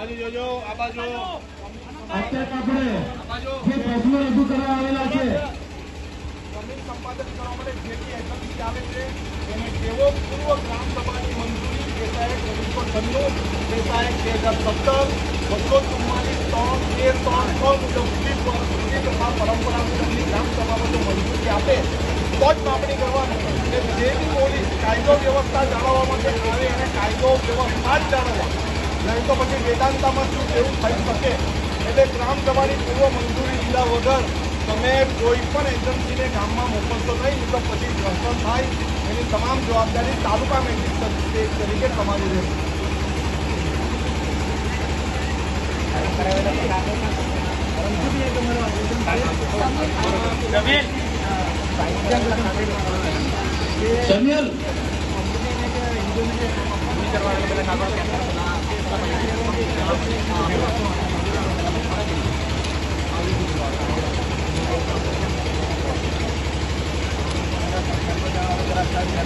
અત્યારે આપણે જે પ્રશ્નો રજૂ કરવા આવેલા છે જમીન સંપાદન કરવા માટે જે બી ચાલે આવે છે એને કેવો પૂર્વ ગ્રામ સભાની મંજૂરી બેસાયક ઓગણીસો છન્નું બેસાયક બે હજાર સત્તર બસો ચુમ્માલીસ ત્રણ બે ત્રણ છ મુજબ વિવિધ વર્ષ તથા પરંપરા મુજબની ગ્રામ સભામાં જો મંજૂરી આપે તો જ માપણી કરવાની. એટલે જે બી પોલીસ કાયદો વ્યવસ્થા જાળવવા માટે આવે અને કાયદો વ્યવસ્થા જ જાળવવા. નહીં તો પછી વેદાંતામાં શું એવું થઈ શકે? એટલે ગ્રામ સભાની પૂર્વ મંજૂરી લીધા વગર તમે કોઈ પણ એજન્સીને ગામમાં મોકલશો નહીં તો પછી ભ્રષ્ટ થાય એની તમામ જવાબદારી તાલુકા મેજિસ્ટ્રેટ તરીકે તમારી રહેશે. સમીર? 皆さんにご覧ください。